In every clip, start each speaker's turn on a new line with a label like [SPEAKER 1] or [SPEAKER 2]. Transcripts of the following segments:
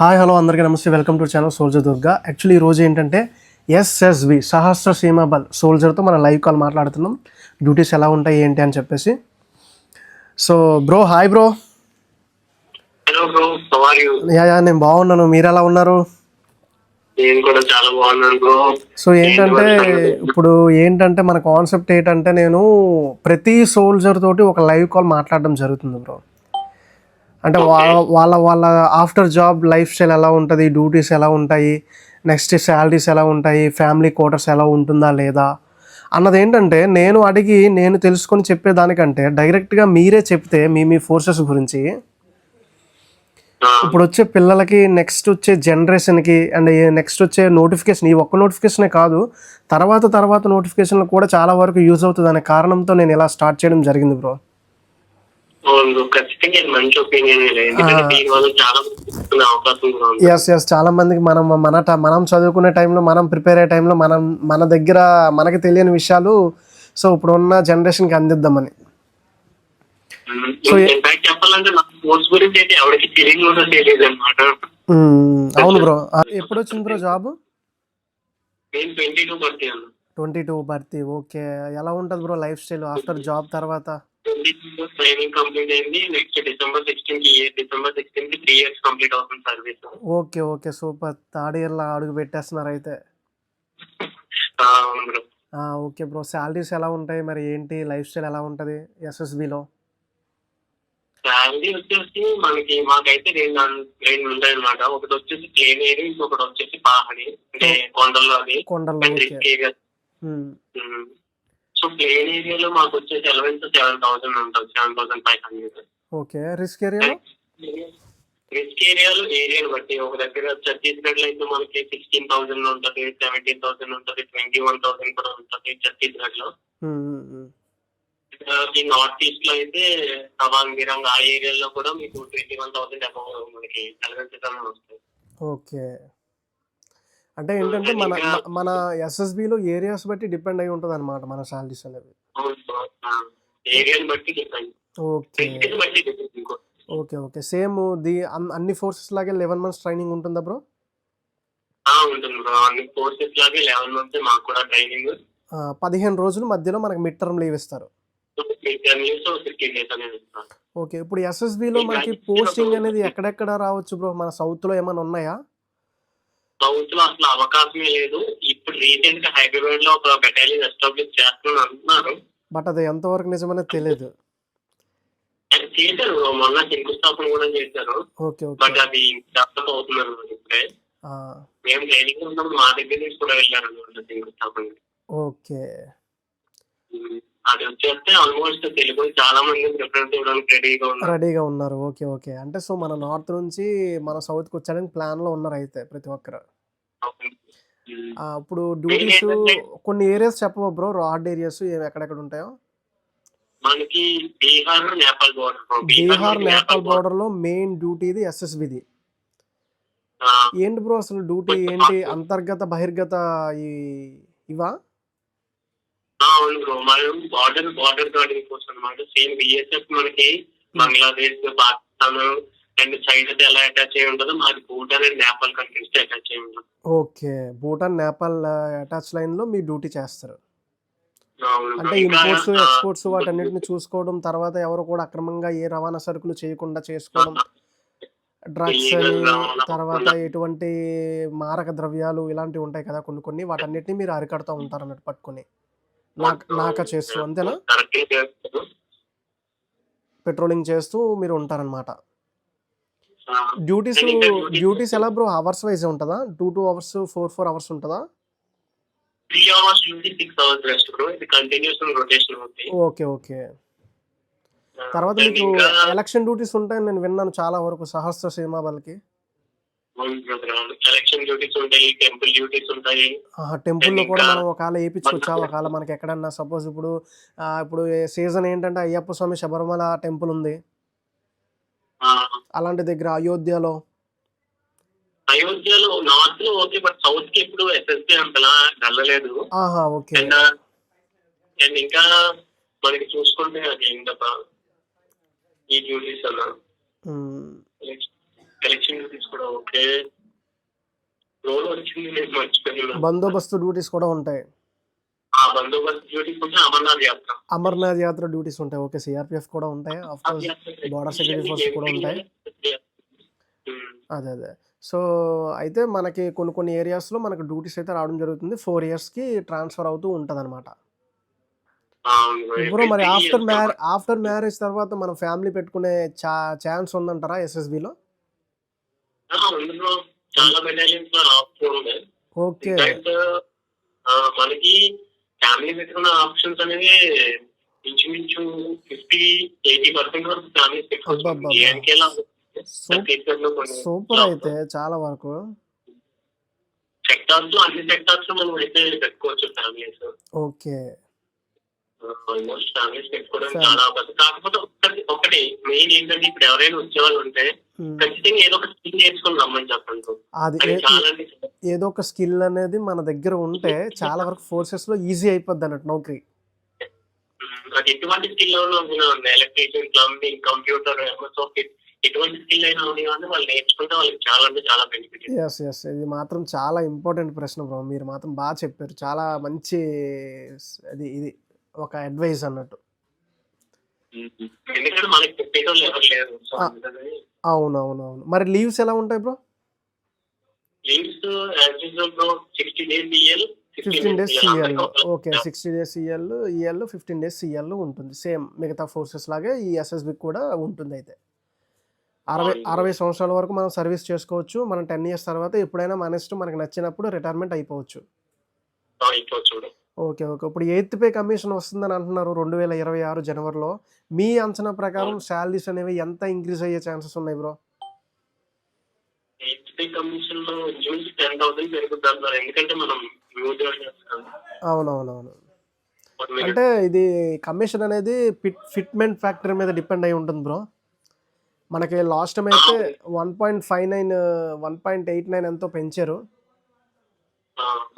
[SPEAKER 1] Hi hello అందరికీ నమస్తే. Welcome to channel soldier Durga actually ఈ రోజు ఏంటంటే ఎస్ఎస్వి సహస్ర సీమ బల్ సోల్జర్తో మనం లైవ్ కాల్ మాట్లాడుతున్నాం. డ్యూటీస్ ఎలా ఉంటాయి ఏంటి అని చెప్పేసి. So bro hi bro
[SPEAKER 2] you
[SPEAKER 1] yeah నేను బాగున్నాను. మీరు ఎలా ఉన్నారు? సో ఏంటంటే ఇప్పుడు ఏంటంటే మన కాన్సెప్ట్ ఏంటంటే నేను ప్రతి సోల్జర్ తోటి ఒక లైవ్ కాల్ మాట్లాడడం జరుగుతుంది బ్రో అంటే వాళ్ళ వాళ్ళ వాళ్ళ ఆఫ్టర్ జాబ్ లైఫ్ స్టైల్ ఎలా ఉంటుంది? డ్యూటీస్ ఎలా ఉంటాయి? నెక్స్ట్ శాలరీస్ ఎలా ఉంటాయి? ఫ్యామిలీ క్వార్టర్స్ ఎలా ఉంటుందా లేదా? అన్నది ఏంటంటే నేను అడిగి నేను తెలుసుకొని చెప్పేదానికంటే డైరెక్ట్గా మీరే చెప్తే మీ మీ ఫోర్సెస్ గురించి ఇప్పుడు వచ్చే పిల్లలకి నెక్స్ట్ వచ్చే జనరేషన్కి అండ్ నెక్స్ట్ వచ్చే నోటిఫికేషన్ ఈ ఒక్క నోటిఫికేషనే కాదు తర్వాత తర్వాత నోటిఫికేషన్లు కూడా చాలా వరకు యూజ్ అవుతుంది అనే కారణంతో నేను ఇలా స్టార్ట్ చేయడం జరిగింది బ్రో
[SPEAKER 2] ఖచ్చితంగా ఇది మంచి ఒపీనియన్ ఎందుకంటే దీని వల్ల చాలా
[SPEAKER 1] ఎస్ ఎస్ చాలా మందికి మనం మన మనం చదువుకునే టైంలో మనం ప్రిపేర్ అయ్యే టైంలో మనం మన దగ్గర మనకి తెలియని విషయాలు సో ఇప్పుడు ఉన్న జనరేషన్కి అందిద్దామని.
[SPEAKER 2] ఇన్ఫాక్ట్ చెప్పాలంటే నాకు స్పోర్ట్స్ గురించి అయితే ఎవరికి తెలియదు కూడా తెలియదు అనమాట
[SPEAKER 1] మ్మ్. అవును బ్రో. ఎప్పుడు వచ్చింది బ్రో జాబ్?
[SPEAKER 2] ట్వంటీ టూ
[SPEAKER 1] భర్తీ ఓకే. ఎలా ఉంటుంది bro life style after job తర్వాత?
[SPEAKER 2] ట్రైనింగ్ కంప్లీట్ అయింది. నెక్స్ట్ డిసెంబర్ సిక్స్టీన్కి ఇయర్ డిసెంబర్ సిక్స్టీన్కి త్రీ ఇయర్స్ కంప్లీట్ అవుతుంది service
[SPEAKER 1] okay okay super. Third ఇయర్లో అడుగు పెట్టేస్తున్నారు అయితే. Okay bro. శాలరీస్ ఎలా ఉంటాయి? మరి ఏంటి? లైఫ్ స్టైల్ ఎలా ఉంటుంది? ఎస్ఎస్బిలో
[SPEAKER 2] శాలరీ వచ్చేసి మనకి మాకైతే రెండు రెండు ఉంటాయి అనమాట ఒకటి వచ్చేసి ప్లేన్ ఏరియా ఇంకొకటి వచ్చేసి పహాడి అంటే కొండల్లో అది.
[SPEAKER 1] కొండల్లో
[SPEAKER 2] సో ప్లేన్ ఏరియాలో మాకు వచ్చేసి ఎలవెన్ టు సెవెన్ థౌసండ్ ఉంటుంది seven thousand five hundred.
[SPEAKER 1] Okay. Risk ఏరియాలో?
[SPEAKER 2] రిస్క్ ఏరియాలో ఏరియాని బట్టి. ఒక దగ్గర ఛత్తీస్గఢ్లో అయితే మనకి సిక్స్టీన్ థౌసండ్ ఉంటుంది సెవెంటీన్ థౌసండ్ ఉంటుంది ట్వంటీ వన్ థౌసండ్ కూడా ఉంటుంది
[SPEAKER 1] ఛత్తీస్గఢ్లో.
[SPEAKER 2] ఈ నార్త్ ఈస్ట్లో అయితే తవాంగ్ గిరంగ్ ఆ ఏరియాలో కూడా మీకు ట్వంటీ వన్ థౌసండ్ అబౌవ్ మనకి ఎలవెన్ టు సెవెన్ వస్తాయి
[SPEAKER 1] ఓకే. అంటే ఏంటంటే మన మన ఎస్ఎస్బిలో ఏరియాస్ బట్టి డిపెండ్ అయి ఉంటుంది అనమాట మన శాలరీస్ అనేవి. Okay. Okay okay. Same the అన్- అన్ని ఫోర్సెస్ లాగే లెవెన్ మంత్స్ ట్రైనింగ్ ఉంటుందా బ్రో?
[SPEAKER 2] ఉంటుంది బ్రో. అన్ని కోర్సెస్ లాగే లెవెన్ మంత్స్ మాకు కూడా ట్రైనింగ్.
[SPEAKER 1] పదిహేను రోజులు మధ్యలో మనకి మిడ్ టర్మ్ లీవ్ ఇస్తారు. ఓకే ఇప్పుడు ఎస్ఎస్బిలో మనకి పోస్టింగ్ అనేది ఎక్కడెక్కడ రావచ్చు బ్రో? మన సౌత్లో ఏమైనా ఉన్నాయా?
[SPEAKER 2] సౌత్లో అసలు అవకాశమే లేదు. ఇప్పుడు రీసెంట్గా హైదరాబాద్లో ఒక బెటాలియన్ ఎస్టాబ్లిష్ చేస్తున్నాను అంటున్నారు.
[SPEAKER 1] బట్ అది ఎంతవరకు నిజమనేది తెలియదు
[SPEAKER 2] చేశారు. మొన్న శంకుస్థాపన కూడా చేశారు. బట్ అది డెవలప్ అవుతున్నారు ఇప్పుడే మేము ట్రైనింగ్ ఉన్నప్పుడు మా దగ్గర నుంచి కూడా వెళ్ళారు శంకుస్థాపన
[SPEAKER 1] ఓకే.
[SPEAKER 2] అది వచ్చేస్తే ఆల్మోస్ట్ తెలుగు చాలా మంది ప్రిఫరెన్స్ ఇవ్వడానికి రెడీగా ఉన్నారు.
[SPEAKER 1] రెడీగా ఉన్నారు. ఓకే ఓకే అంటే సో మన నార్త్ నుంచి మన సౌత్కి వచ్చడానికి ప్లాన్లో ఉన్నారు అయితే ప్రతి ఒక్కరు. ఆ, ఇప్పుడు డ్యూటీస్ కొన్ని ఏరియాస్ చెప్పవా బ్రో రాడ్ ఏరియాస్ ఎక్కడెక్కడ ఉంటాయో?
[SPEAKER 2] మనకి బీహార్ నేపాల్ బోర్డర్
[SPEAKER 1] బీహార్ నేపాల్ బార్డర్లో మెయిన్ డ్యూటీ ఇది ఎస్ఎస్బిది ఏంటి బ్రో అసలు డ్యూటీ ఏంటి? అంతర్గత బహిర్గత ఈ ఇవా?
[SPEAKER 2] అవును బ్రో. మనం బార్డర్ బార్డర్ గార్డింగ్ కోసం అనమాట సేమ్ బిఎస్ఎఫ్ మనకి బంగ్లాదేశ్ పాకిస్తాన్ అండ్ చైనా ఎలా అటాచ్ అయి ఉంటుందో మాది భూటాన్ అండ్ నేపాల్ కంట్రీస్తో అటాచ్ అయి ఉంటుంది.
[SPEAKER 1] ఓకే. భూటాన్ నేపాల్ అటాచ్ లైన్లో మీ డ్యూటీ చేస్తారు. అంటే ఇంపోర్ట్స్ ఎక్స్పోర్ట్స్ వాటన్నిటిని చూసుకోవడం తర్వాత ఎవరు కూడా అక్రమంగా ఏ రవాణా సరుకులు చేయకుండా చేసుకోవడం డ్రగ్స్ తర్వాత ఎటువంటి మారక ద్రవ్యాలు ఇలాంటివి ఉంటాయి కదా కొన్ని కొన్ని వాటన్నిటిని మీరు అరికడతా ఉంటారు అన్నట్టు పట్టుకొని. నాక చేస్తూ అంతేనా. పెట్రోలింగ్ చేస్తూ మీరు ఉంటారనమాట డ్యూటీస్ డ్యూటీస్ ఎలా బ్రో? అవర్స్ వైజ్ ఉంటుందా? Two two hours four four hours ఉంటుందా?
[SPEAKER 2] త్రీ అవర్స్ నుంచి సిక్స్ అవర్స్ రెస్ట్ బ్రో. ఇది కంటిన్యూస్ రొటేషన్ అవుతాయి
[SPEAKER 1] ఓకే ఓకే. తర్వాత మీకు ఎలక్షన్ డ్యూటీస్ ఉంటాయని నేను విన్నాను చాలా వరకు సహస్ర సీమా వాళ్ళకి
[SPEAKER 2] ఎలక్షన్ డ్యూటీస్ ఉంటాయి టెంపుల్ డ్యూటీస్ ఉంటాయి
[SPEAKER 1] టెంపుల్లో కూడా మనం ఒకవేళ వేయించుకోవచ్చా. ఒకవేళ మనకి ఎక్కడన్నా సపోజ్ ఇప్పుడు ఇప్పుడు సీజన్ ఏంటంటే అయ్యప్ప స్వామి శబరిమల టెంపుల్ ఉంది. అలాంటి దగ్గర అయోధ్యలో.
[SPEAKER 2] అయోధ్యలో నార్త్లో ఓకే బట్ సౌత్కి ఇప్పుడు ఎస్ఎస్పీ అంతలా వెళ్ళలేదు.
[SPEAKER 1] ఆహా ఓకే.
[SPEAKER 2] అండ్ ఇంకా మనకి చూసుకుంటే అది ఏంటప్ప ఈ డ్యూటీస్ అన్న
[SPEAKER 1] మ్మ్.
[SPEAKER 2] కలెక్షన్ డ్యూటీస్ కూడా ఓకే. రోల్ వచ్చింది నేను మర్చిపోయాను.
[SPEAKER 1] బందోబస్తు డ్యూటీస్ కూడా ఉంటాయి.
[SPEAKER 2] ఆ బందోబస్తు డ్యూటీస్ ఉంటే అమర్నాథ్ యాత్ర.
[SPEAKER 1] అమర్నాథ్ యాత్ర డ్యూటీస్ ఉంటాయి. ఓకే సిఆర్పిఎఫ్ కూడా ఉంటాయి. Of course border security force కూడా ఉంటాయి. అదే అదే. సో అయితే మనకి కొన్ని కొన్ని ఏరియాస్లో మనకు డ్యూటీస్ అయితే రావడం జరుగుతుంది. ఫోర్ ఇయర్స్కి ట్రాన్స్ఫర్ అవుతూ ఉంటుంది అనమాట
[SPEAKER 2] బ్రో.
[SPEAKER 1] ఇప్పుడు మరి ఆఫ్టర్ మ్యారేజ్ ఆఫ్టర్ మ్యారేజ్ తర్వాత మనం ఫ్యామిలీ పెట్టుకునే ఛాన్స్ ఉందంటారా ఎస్ఎస్బిలో
[SPEAKER 2] బ్రో చాలా ఉంది
[SPEAKER 1] ఓకే
[SPEAKER 2] మనకి ఫ్యామిలీ పెట్టుకున్న ఆప్షన్స్ అనేవి ఇంచుమించు ఫిఫ్టీ ఎయిటీ పర్సెంట్ వరకు ఫ్యామిలీస్. పెట్టుకోవచ్చు
[SPEAKER 1] సూపర్. అయితే చాలా వరకు.
[SPEAKER 2] సెక్టార్స్ అన్ని సెక్టార్స్ మనం అయితే పెట్టుకోవచ్చు ఫ్యామిలీస్
[SPEAKER 1] ఓకే
[SPEAKER 2] ఆల్మోస్ట్ పెట్టుకోవడం చాలా కాకపోతే ఒకటి ఒకటి మెయిన్ ఏంటంటే ఇప్పుడు ఎవరైనా వచ్చేవాళ్ళు ఉంటే
[SPEAKER 1] ఉమ్.
[SPEAKER 2] ఖచ్చితంగా ఏదో ఒక స్కిల్ నేర్చుకుని రమ్మని చెప్పండి.
[SPEAKER 1] అది ఏదో ఒక స్కిల్ అనేది మన దగ్గర ఉంటే చాలా వరకు ఫోర్సెస్లో ఈజీ అయిపోద్ది అన్నట్టు నౌకరీ
[SPEAKER 2] అది ఎటువంటి స్కిల్ ఎలక్ట్రీషియన్ ప్లంబింగ్ కంప్యూటర్ ఎటువంటి స్కిల్ అయినా కానీ వాళ్ళు నేర్చుకుంటే వాళ్ళకి చాలా అంటే చాలా బెనిఫిట్
[SPEAKER 1] ఎస్ ఎస్ ఇది మాత్రం చాలా ఇంపార్టెంట్ ప్రశ్న బ్రో మీరు మాత్రం బాగా చెప్పారు. చాలా మంచి అది ఇది. ఒక అడ్వైస్ అన్నట్టు.
[SPEAKER 2] ఎందుకంటే మనకి చెప్పేటోళ్ళు ఎవరు లేరు సో
[SPEAKER 1] ఆ.
[SPEAKER 2] అందుకని.
[SPEAKER 1] అవును అవును అవును మరి లీవ్స్ ఎలా ఉంటాయి bro
[SPEAKER 2] leaves
[SPEAKER 1] fifteen days CL okay sixty days CL EL fifteen days CL ఉంటుంది. సేమ్ మిగతా ఫోర్సెస్ లాగే ఈ ఎస్ఎస్బి కూడా ఉంటుంది అయితే. అరవై. అరవై సంవత్సరాల వరకు మనం సర్వీస్ చేసుకోవచ్చు. మనం టెన్ ఇయర్స్ తర్వాత ఎప్పుడైనా మన ఇష్టం మనకు నచ్చినప్పుడు రిటైర్మెంట్ అయిపోవచ్చు. Okay okay. ఇప్పుడు ఎయిత్ పే కమిషన్ వస్తుందని అంటున్నారు రెండు వేల ఇరవై ఆరు జనవరిలో. మీ అంచనా ప్రకారం శాలరీస్ అనేవి ఎంత ఇంక్రీజ్ అయ్యే ఛాన్సెస్ ఉన్నాయి బ్రో?
[SPEAKER 2] హెచ్పీ కమిషన్లో ఇంచుమించు టెన్ థౌసండ్ పెరుగుతుంది అంటారు ఎందుకంటే మనం న్యూ జాయిన్ చేస్తాం
[SPEAKER 1] అవునవునవును. అంటే ఇది కమిషన్ అనేది ఫిట్ ఫిట్మెంట్ ఫ్యాక్టరీ మీద డిపెండ్ అయి ఉంటుంది బ్రో. మనకి లాస్ట్ టైం అయితే one point five nine one point eight nine ఎంతో పెంచారు.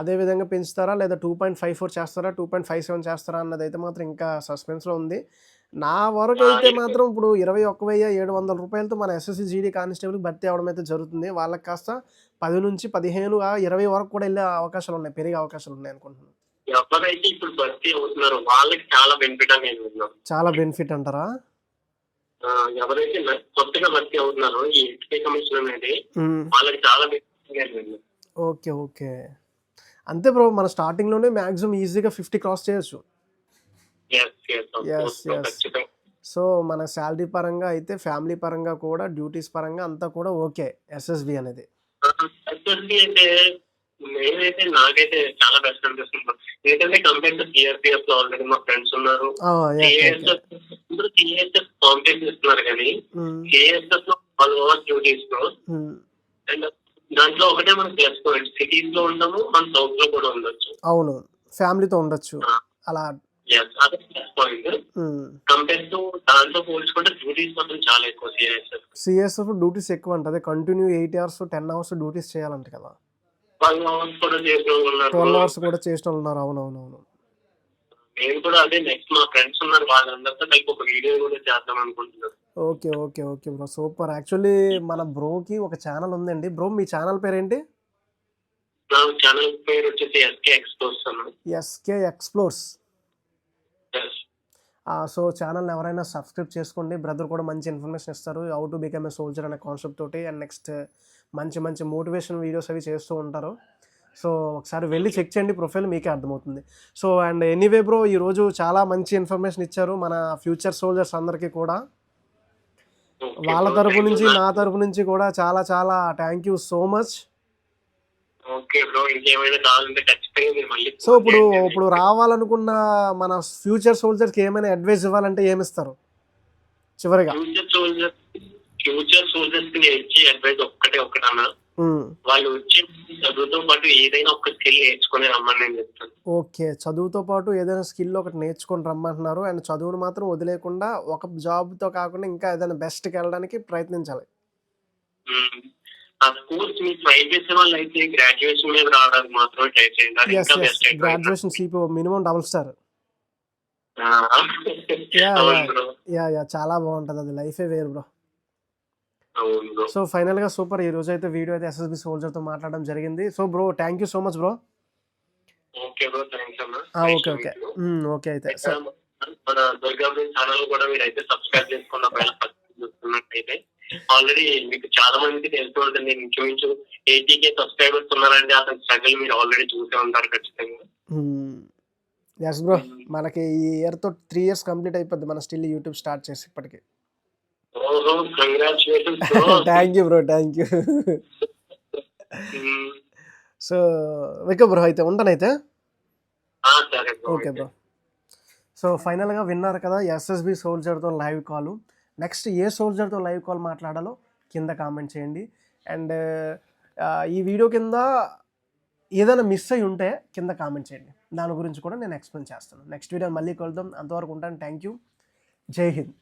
[SPEAKER 1] అదే విధంగా పెంచుతారా? లేదా టూ పాయింట్ ఫైవ్ ఫోర్ చేస్తారా? టూ పాయింట్ ఫైవ్ సెవెన్ చేస్తారా? అన్నది అయితే మాత్రం ఇంకా సస్పెన్స్లో ఉంది. నా వరకు అయితే మాత్రం ఇప్పుడు ఇరవై ఒక్క వెయ్యి ఏడు వందల రూపాయలతో మన ఎస్ఎస్సి జీడీ కానిస్టేబుల్ భర్తీ అవడం అయితే జరుగుతుంది. వాళ్ళకి కాస్త పది నుంచి పదిహేను ఇరవై వరకు కూడా వెళ్ళే అవకాశాలు ఉన్నాయి. పెరిగే అవకాశాలు ఉన్నాయి అనుకుంటున్నాను.
[SPEAKER 2] ఎవరైతే ఇప్పుడు భర్తీ అవుతున్నారో వాళ్ళకి చాలా బెనిఫిట్ అని నేను
[SPEAKER 1] చాలా బెనిఫిట్ అంటారా?
[SPEAKER 2] ఎవరైతే కొత్తగా భర్తీ అవుతున్నారో ఈ హెచ్పీ కమిషన్ అనేది. వాళ్ళకి చాలా బెనిఫిట్
[SPEAKER 1] ఓకే ఓకే. అంతే బ్రో మన స్టార్టింగ్లోనే మ్యాక్సిమం ఈజీగా ఫిఫ్టీ క్రాస్ చేయొచ్చు
[SPEAKER 2] yes. ఖచ్చితంగా.
[SPEAKER 1] సో మన శాలరీ పరంగా అయితే ఫ్యామిలీ పరంగా కూడా డ్యూటీస్ పరంగా అంతా కూడా ఓకే ఎస్ఎస్బి అనేది
[SPEAKER 2] SSB అయితే నేనైతే నాకైతే చాలా బెస్ట్ అనిపిస్తుంది ఎందుకంటే కంపేర్ టు సిఆర్పిఎఫ్లో ఆల్రెడీ మా ఫ్రెండ్స్ ఉన్నారు అందరూ సిఎస్ఎఫ్ కాంపిటేషన్ ఇస్తున్నారు కానీ. సిఎస్ఎఫ్లో ఆల్ ఓవర్
[SPEAKER 1] డ్యూటీస్లో.
[SPEAKER 2] అండ్ దాంట్లో ఒకటే మనం ప్లస్ పాయింట్. సిటీస్లో ఉండము మన సౌత్లో కూడా ఉండొచ్చు.
[SPEAKER 1] అవును. ఫ్యామిలీతో ఉండొచ్చు. అలా.
[SPEAKER 2] Yes, అదే plus point.
[SPEAKER 1] Hmm.
[SPEAKER 2] Compare to దాంతో పోల్చుకుంటే డ్యూటీస్ మాత్రం చాలా ఎక్కువ. సిఎస్ఎఫ్
[SPEAKER 1] సిఎస్ఎఫ్ డ్యూటీస్ ఎక్కువ ఉంటుంది continue eight hours ten hours duties చేయాలంట కదా.
[SPEAKER 2] ట్వెల్వ్ అవర్స్ కూడా చేసిన వాళ్ళు ఉన్నారు.
[SPEAKER 1] అవునవునవును.
[SPEAKER 2] నేను కూడా అదే నెక్స్ట్ మా ఫ్రెండ్స్ ఉన్నారు వాళ్ళందరితో కలిపి ఒక వీడియో కూడా చేద్దాం అనుకుంటున్నాను.
[SPEAKER 1] Okay okay okay bro super. Actually మన బ్రోకి ఒక ఛానల్ ఉందండి. బ్రో మీ ఛానల్ పేరేంటి?
[SPEAKER 2] నా ఛానల్ పేరు వచ్చేసి ఎస్కే ఎక్స్పోర్ట్స్ అన్న.
[SPEAKER 1] SK explores. సో ఛానల్ ఎవరైనా సబ్స్క్రైబ్ చేసుకోండి. బ్రదర్ కూడా మంచి ఇన్ఫర్మేషన్ ఇస్తారు. How to become a soldier అనే కాన్సెప్ట్ తోటి. అండ్ నెక్స్ట్ మంచి మంచి మోటివేషన్ వీడియోస్ అవి చేస్తూ ఉంటారు. సో ఒకసారి వెళ్ళి చెక్ చేయండి ప్రొఫైల్ మీకే అర్థమవుతుంది సో అండ్ ఎనీవే బ్రో ఈరోజు చాలా మంచి ఇన్ఫర్మేషన్ ఇచ్చారు మన ఫ్యూచర్ సోల్జర్స్ అందరికీ కూడా వాళ్ళ. తరపు నుంచి. నా తరపు నుంచి కూడా చాలా చాలా thank you so much so ఇప్పుడు ఇప్పుడు రావాలనుకున్న మన ఫ్యూచర్ సోల్జర్స్కి ఏమైనా అడ్వైస్ ఇవ్వాలంటే ఏమిస్తారు చివరిగా
[SPEAKER 2] ఫ్యూచర్ సోల్జర్స్ ఫ్యూచర్ సోల్జర్స్కి నేను ఇచ్చే అడ్వైస్ ఒక్కటే ఒక్కటన్నా. వాళ్ళు వచ్చే చదువుతో పాటు ఏదైనా ఒక స్కిల్ నేర్చుకుని రమ్మని నేను చెప్తాను.
[SPEAKER 1] ఓకే చదువుతో పాటు ఏదైనా స్కిల్ ఒకటి నేర్చుకొని రమ్మంటున్నారు. అండ్ చదువును మాత్రం వదిలేకుండా ఒక జాబ్తో కాకుండా ఇంకా ఏదైనా బెస్ట్కి వెళ్ళడానికి ప్రయత్నించాలి.
[SPEAKER 2] ఆ కోర్స్ మీరు ట్రై చేసే వాళ్ళు అయితే గ్రాడ్యుయేషన్ మీద రావడానికి మాత్రమే ట్రై చేయండి. అది
[SPEAKER 1] ఎస్
[SPEAKER 2] ఇంకా
[SPEAKER 1] yes
[SPEAKER 2] best
[SPEAKER 1] graduation CPO minimum double star yeah yeah చాలా బాగుంటుంది. అది లైఫే వేరు బ్రో సో ఫైనల్గా సూపర్. ఈ రోజు అయితే వీడియో అయితే ఎస్ఎస్బి సోల్జర్తో మాట్లాడడం జరిగింది. So bro thank you so much bro.
[SPEAKER 2] Okay bro thanks అన్న.
[SPEAKER 1] Okay okay. ఓకే అయితే. సో
[SPEAKER 2] మన దుర్గా ఛానల్ కూడా మీరు అయితే సబ్స్క్రైబ్ చేసుకున్న first చూస్తున్నట్టయితే ఆల్రెడీ మీకు చాలా మందికి తెలిసి ఉంటుంది. నేను ఇంచుమించు ఎయిటీ కే సబ్స్క్రైబర్స్ ఉన్నారంటే అతని స్ట్రగుల్ మీరు ఆల్రెడీ చూసే ఉంటారు ఖచ్చితంగా.
[SPEAKER 1] ఎస్ బ్రో మనకి ఈ ఇయర్తో త్రీ ఇయర్స్ కంప్లీట్ అయిపోద్ది. మన స్టిల్ యూట్యూబ్ స్టార్ట్ చేసి ఇప్పటికి. Thank you bro thank you so okay bro అయితే ఉంటానైతే. ఓకే బ్రో సో ఫైనల్గా విన్నారు కదా ఎస్ఎస్బి సోల్జర్తో లైవ్ కాల్ నెక్స్ట్ ఏ సోల్జర్తో లైవ్ కాల్ మాట్లాడాలో కింద కామెంట్ చేయండి. అండ్ ఈ వీడియో కింద ఏదైనా మిస్ అయి ఉంటే కింద కామెంట్ చేయండి. దాని గురించి కూడా నేను ఎక్స్ప్లెయిన్ చేస్తాను. నెక్స్ట్ వీడియో మళ్ళీ కలుద్దాం. అంతవరకు ఉంటాను. థ్యాంక్ యూ జై హింద్.